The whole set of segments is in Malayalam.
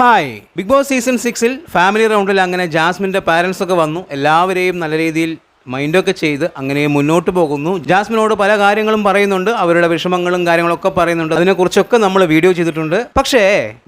ഹായ് ബിഗ് ബോസ് സീസൺ സിക്സിൽ ഫാമിലി റൗണ്ടിൽ അങ്ങനെ ജാസ്മിന്റെ പാരൻസ് ഒക്കെ വന്നു. എല്ലാവരെയും നല്ല രീതിയിൽ മൈൻഡൊക്കെ ചെയ്ത് അങ്ങനെ മുന്നോട്ട് പോകുന്നു. ജാസ്മിനോട് പല കാര്യങ്ങളും പറയുന്നുണ്ട്. അവരുടെ വിഷമങ്ങളും കാര്യങ്ങളൊക്കെ പറയുന്നുണ്ട്. അതിനെക്കുറിച്ചൊക്കെ നമ്മൾ വീഡിയോ ചെയ്തിട്ടുണ്ട്. പക്ഷേ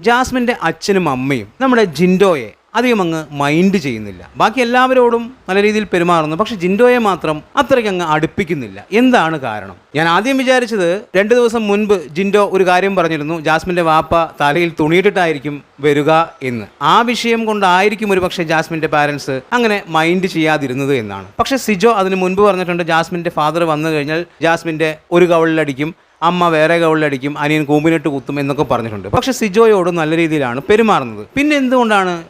ജാസ്മിന്റെ അച്ഛനും അമ്മയും നമ്മുടെ ജിൻഡോയെ അധികം അങ്ങ് മൈൻഡ് ചെയ്യുന്നില്ല. ബാക്കി എല്ലാവരോടും നല്ല രീതിയിൽ പെരുമാറുന്നു. പക്ഷെ ജിൻഡോയെ മാത്രം അത്രയ്ക്ക് അങ്ങ് അടുപ്പിക്കുന്നില്ല. എന്താണ് കാരണം? ഞാൻ ആദ്യം വിചാരിച്ചത് രണ്ട് ദിവസം മുൻപ് ജിൻഡോ ഒരു കാര്യം പറഞ്ഞിരുന്നു. ജാസ്മിന്റെ വാപ്പ തലയിൽ തുണിയിട്ടിട്ടായിരിക്കും വരിക എന്ന്. ആ വിഷയം കൊണ്ടായിരിക്കും ഒരു പക്ഷേ ജാസ്മിന്റെ പാരൻസ് അങ്ങനെ മൈൻഡ് ചെയ്യാതിരുന്നത് എന്നാണ്. പക്ഷെ സിജോ അതിന് മുൻപ് പറഞ്ഞിട്ടുണ്ട് ജാസ്മിന്റെ ഫാദർ വന്നു കഴിഞ്ഞാൽ ജാസ്മിന്റെ ഒരു കവളിലടിക്കും അമ്മ വേറെ കവളിലടിക്കും അനിയൻ കൂമ്പിനിട്ട് കുത്തും എന്നൊക്കെ പറഞ്ഞിട്ടുണ്ട്. പക്ഷെ സിജോയോട് നല്ല രീതിയിലാണ് പെരുമാറുന്നത്. പിന്നെ എന്തുകൊണ്ടാണ്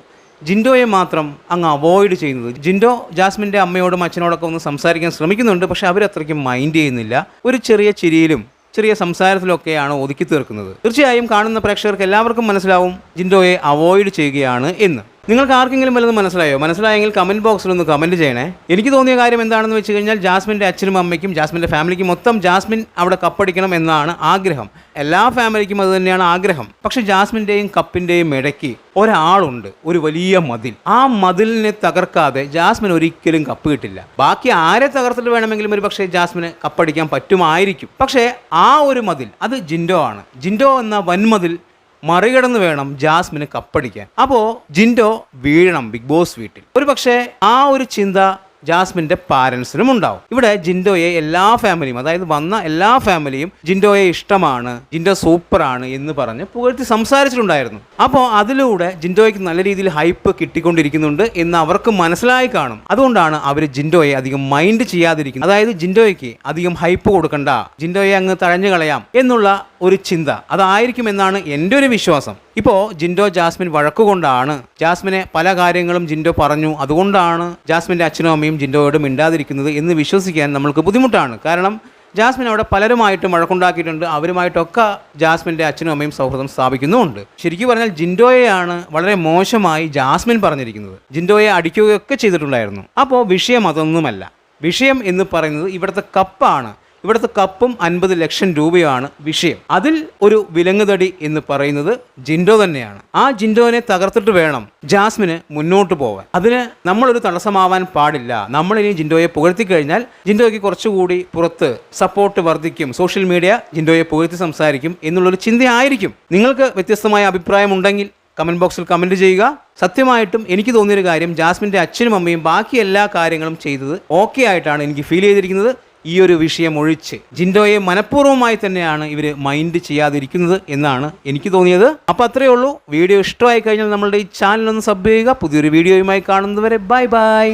ജിൻഡോയെ മാത്രം അങ്ങ് അവോയ്ഡ് ചെയ്യുന്നത്. ജിൻഡോ ജാസ്മിന്റെ അമ്മയോടും അച്ഛനോടൊക്കെ ഒന്ന് സംസാരിക്കാൻ ശ്രമിക്കുന്നുണ്ട് പക്ഷേ അവരത്രയ്ക്കും മൈൻഡ് ചെയ്യുന്നില്ല. ഒരു ചെറിയ ചിരിയിലും ചെറിയ സംസാരത്തിലൊക്കെയാണ് ഒതുക്കി തീർക്കുന്നത്. തീർച്ചയായും കാണുന്ന പ്രേക്ഷകർക്ക് എല്ലാവർക്കും മനസ്സിലാവും ജിൻഡോയെ അവോയ്ഡ് ചെയ്യുകയാണ് എന്ന്. നിങ്ങൾക്ക് ആർക്കെങ്കിലും വല്ലതും മനസ്സിലായോ? മനസ്സിലായെങ്കിൽ കമന്റ് ബോക്സിൽ ഒന്ന് കമന്റ് ചെയ്യണേ. എനിക്ക് തോന്നിയ കാര്യം എന്താണെന്ന് വെച്ച് കഴിഞ്ഞാൽ ജാസ്മിന്റെ അച്ഛനും അമ്മയ്ക്കും ജാസ്മിന്റെ ഫാമിലിക്കും മൊത്തം ജാസ്മിൻ അവിടെ കപ്പടിക്കണം എന്നാണ് ആഗ്രഹം. എല്ലാ ഫാമിലിക്കും അത് തന്നെയാണ് ആഗ്രഹം. പക്ഷെ ജാസ്മിന്റെയും കപ്പിന്റെയും ഇടയ്ക്ക് ഒരാളുണ്ട് ഒരു വലിയ മതിൽ. ആ മതിലിനെ തകർക്കാതെ ജാസ്മിൻ ഒരിക്കലും കപ്പ് കിട്ടില്ല. ബാക്കി ആരെ തകർത്തിട്ട് വേണമെങ്കിലും ഒരു പക്ഷേ ജാസ്മിന് കപ്പടിക്കാൻ പറ്റുമായിരിക്കും. പക്ഷേ ആ ഒരു മതിൽ അത് ജിൻഡോ ആണ്. ജിൻഡോ എന്ന വൻമതിൽ മറികടന്ന് വേണം ജാസ്മിന് കപ്പടിക്കാൻ. അപ്പോൾ ജിൻഡോ വീഴണം ബിഗ് ബോസ് വീട്ടിൽ. ഒരു പക്ഷേ ആ ഒരു ചിന്ത ജാസ്മിന്റെ പാരൻസിനും ഉണ്ടാവും. ഇവിടെ ജിൻഡോയെ എല്ലാ ഫാമിലിയും അതായത് വന്ന എല്ലാ ഫാമിലിയും ജിൻഡോയെ ഇഷ്ടമാണ് ജിൻഡോ ആണ് എന്ന് പറഞ്ഞ് പുകഴ്ത്തി സംസാരിച്ചിട്ടുണ്ടായിരുന്നു. അപ്പോൾ അതിലൂടെ ജിൻഡോയ്ക്ക് നല്ല രീതിയിൽ ഹൈപ്പ് കിട്ടിക്കൊണ്ടിരിക്കുന്നുണ്ട് എന്ന് അവർക്ക് മനസ്സിലായി കാണും. അതുകൊണ്ടാണ് അവർ ജിൻഡോയെ അധികം മൈൻഡ് ചെയ്യാതിരിക്കുന്നത്. അതായത് ജിൻഡോയ്ക്ക് അധികം ഹൈപ്പ് കൊടുക്കണ്ട ജിൻഡോയെ അങ്ങ് തഴഞ്ഞു കളയാം എന്നുള്ള ഒരു ചിന്ത. അതായിരിക്കും എന്നാണ് എന്റെ ഒരു വിശ്വാസം. ഇപ്പോൾ ജിൻഡോ ജാസ്മിൻ വഴക്കുകൊണ്ടാണ്. ജാസ്മിനെ പല കാര്യങ്ങളും ജിൻഡോ പറഞ്ഞു. അതുകൊണ്ടാണ് ജാസ്മിന്റെ അച്ഛനും അമ്മയും ജിൻഡോയോട് മിണ്ടാതിരിക്കുന്നത് എന്ന് വിശ്വസിക്കാൻ നമ്മൾക്ക് ബുദ്ധിമുട്ടാണ്. കാരണം ജാസ്മിൻ അവിടെ പലരുമായിട്ടും വഴക്കുണ്ടാക്കിയിട്ടുണ്ട്. അവരുമായിട്ടൊക്കെ ജാസ്മിന്റെ അച്ഛനും അമ്മയും സൗഹൃദം സ്ഥാപിക്കുന്നുമുണ്ട്. ശരിക്കും പറഞ്ഞാൽ ജിൻഡോയെയാണ് വളരെ മോശമായി ജാസ്മിൻ പറഞ്ഞിരിക്കുന്നത്. ജിൻഡോയെ അടിക്കുകയൊക്കെ ചെയ്തിട്ടുണ്ടായിരുന്നു. അപ്പോൾ വിഷയം അതൊന്നുമല്ല. വിഷയം എന്ന് പറയുന്നത് ഇവിടുത്തെ കപ്പാണ്. ഇവിടുത്തെ കപ്പും അൻപത് ലക്ഷം രൂപയാണ് വിഷയം. അതിൽ ഒരു വിലങ്ങുതടി എന്ന് പറയുന്നത് ജിൻഡോ തന്നെയാണ്. ആ ജിൻഡോനെ തകർത്തിട്ട് വേണം ജാസ്മിന് മുന്നോട്ട് പോകാൻ അതിന് നമ്മളൊരു തടസ്സമാവാൻ പാടില്ല. നമ്മൾ ഇനി ജിൻഡോയെ പുകഴ്ത്തി കഴിഞ്ഞാൽ ജിൻഡോയ്ക്ക് കുറച്ചുകൂടി പുറത്ത് സപ്പോർട്ട് വർദ്ധിക്കും. സോഷ്യൽ മീഡിയ ജിൻഡോയെ പുകഴ്ത്തി സംസാരിക്കും എന്നുള്ളൊരു ചിന്തയായിരിക്കും. നിങ്ങൾക്ക് വ്യത്യസ്തമായ അഭിപ്രായമുണ്ടെങ്കിൽ കമന്റ് ബോക്സിൽ കമന്റ് ചെയ്യുക. സത്യമായിട്ടും എനിക്ക് തോന്നിയൊരു കാര്യം ജാസ്മിന്റെ അച്ഛനും അമ്മയും ബാക്കി എല്ലാ കാര്യങ്ങളും ചെയ്തത് ഓക്കെ ആയിട്ടാണ് എനിക്ക് ഫീൽ ചെയ്തിരിക്കുന്നത്. ഈ ഒരു വിഷയം ഒഴിച്ച് ജിൻഡോയെ മനഃപൂർവമായി തന്നെയാണ് ഇവർ മൈൻഡ് ചെയ്യാതിരിക്കുന്നത് എന്നാണ് എനിക്ക് തോന്നിയത്. അപ്പോൾ അത്രയേ ഉള്ളൂ. വീഡിയോ ഇഷ്ടമായി കഴിഞ്ഞാൽ നമ്മളുടെ ഈ ചാനൽ ഒന്ന് സബ് ചെയ്യുക. പുതിയൊരു വീഡിയോയുമായി കാണുന്നതുവരെ ബൈ ബൈ.